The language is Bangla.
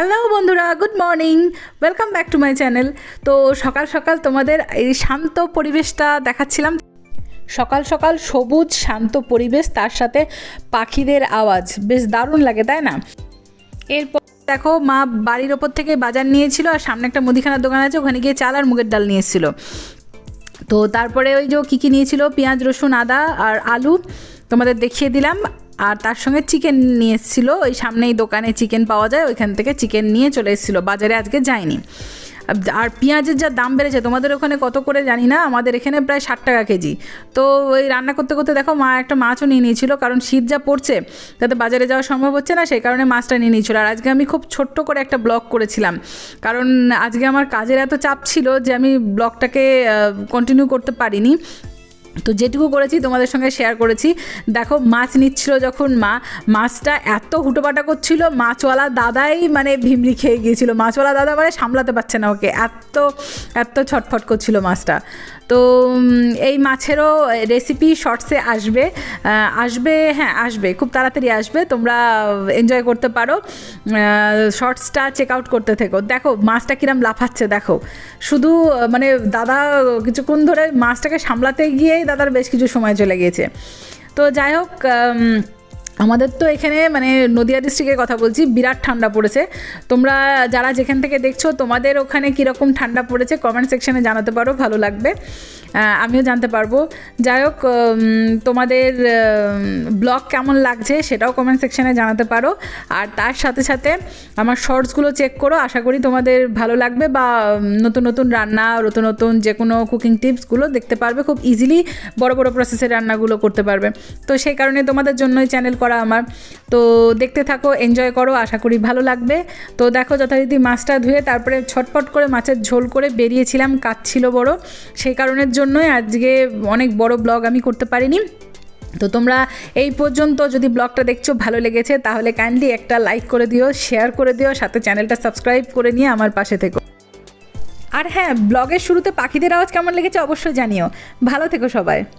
হ্যালো বন্ধুরা, good morning. Welcome back to my channel তো সকাল সকাল তোমাদের এই শান্ত পরিবেশটা দেখাচ্ছিলাম। সকাল সকাল সবুজ, শান্ত পরিবেশ, তার সাথে পাখিদের আওয়াজ। বেশ দারুণ লাগে, তাই না? এরপর দেখো, মা বাড়ির ওপর থেকে বাজার নিয়েছিল আর সামনে একটা মুদিখানার দোকান আছে, ওখানে গিয়ে চাল আর মুগের ডাল নিয়ে এসেছিল। তো তারপরে ওই যে কী কী নিয়েছিল? পেঁয়াজ, রসুন, আদা আর আলু তোমাদের দেখিয়ে দিলাম। আর তার সঙ্গে চিকেন নিয়ে এসেছিল ওই সামনেই দোকানে চিকেন পাওয়া যায়, ওইখান থেকে চিকেন নিয়ে চলে এসেছিল, বাজারে আজকে যায়নি। আর পেঁয়াজের যা দাম বেড়েছে, তোমাদের ওখানে কত করে জানি না, আমাদের এখানে প্রায় ষাট টাকা কেজি। তো ওই রান্না করতে করতে দেখো, মা একটা মাছও নিয়ে নিয়েছিল, কারণ শীত যা পড়ছে, তাতে বাজারে যাওয়া সম্ভব হচ্ছে না, সেই কারণে মাছটা নিয়ে নিয়েছিল। আর আজকে আমি খুব ছোট্ট করে একটা ব্লগ করেছিলাম, কারণ আজকে আমার কাজের এত চাপ ছিল যে আমি ব্লগটাকে কন্টিনিউ করতে পারিনি। তো যেটুকু করেছি, তোমাদের সঙ্গে শেয়ার করেছি। দেখো, মাছ নিচ্ছিল যখন মা, মাছটা এত হুটোপাটা করছিল, মাছওয়ালা দাদাই মানে ভিমড়ি খেয়ে গিয়েছিল। মাছওয়ালা দাদা মানে সামলাতে পারছে না ওকে, এত এত ছটফট করছিল মাছটা। তো এই মাছেরও রেসিপি শর্টসে আসবে। আসবে হ্যাঁ আসবে, খুব তাড়াতাড়ি আসবে, তোমরা এনজয় করতে পারো। শর্টসটা চেক আউট করতে থেকো। দেখো, মাছটা কিরম লাফাচ্ছে, দেখো। শুধু মানে দাদা কিছুক্ষণ ধরে মাছটাকে সামলাতে গিয়েই দাদার বেশ কিছু সময় চলে গিয়েছে। তো যাই হোক আমাদের তো এখানে মানে নদিয়া ডিস্ট্রিক্টের কথা বলছি, বিরাট ঠান্ডা পড়েছে। তোমরা যারা যেখান থেকে দেখছ, তোমাদের ওখানে কীরকম ঠান্ডা পড়েছে কমেন্ট সেকশানে জানাতে পারো, ভালো লাগবে। আমিও জানতে পারব। যাই হোক তোমাদের ব্লগ কেমন লাগছে সেটাও কমেন্ট সেকশানে জানাতে পারো। আর তার সাথে সাথে আমার শর্টসগুলো চেক করো, আশা করি তোমাদের ভালো লাগবে বা নতুন নতুন রান্না, নতুন নতুন যে কোনো কুকিং টিপসগুলো দেখতে পারবে, খুব ইজিলি বড় বড় প্রসেসের রান্নাগুলো করতে পারবে। তো সেই কারণে তোমাদের জন্যই চ্যানেল করা আমার। তো দেখতে থাকো এনজয় করো, আশা করি ভালো লাগবে। তো দেখো যথারীতি মাছটা ধুয়ে তারপরে ছটপট করে মাছের ঝোল করে বেরিয়েছিলাম, কাজ ছিল বড়। সেই কারণের জন্যই আজকে অনেক বড় ব্লগ আমি করতে পারিনি। তো তোমরা এই পর্যন্ত যদি ব্লগটা দেখছ ভালো লেগেছে, তাহলে কাইন্ডলি একটা লাইক করে দিও শেয়ার করে দিও, সাথে চ্যানেলটা সাবস্ক্রাইব করে নিয়ে আমার পাশে থেকো। আর হ্যাঁ ব্লগের শুরুতে পাখিদের আওয়াজ কেমন লেগেছে অবশ্যই জানিও। ভালো থেকো সবাই।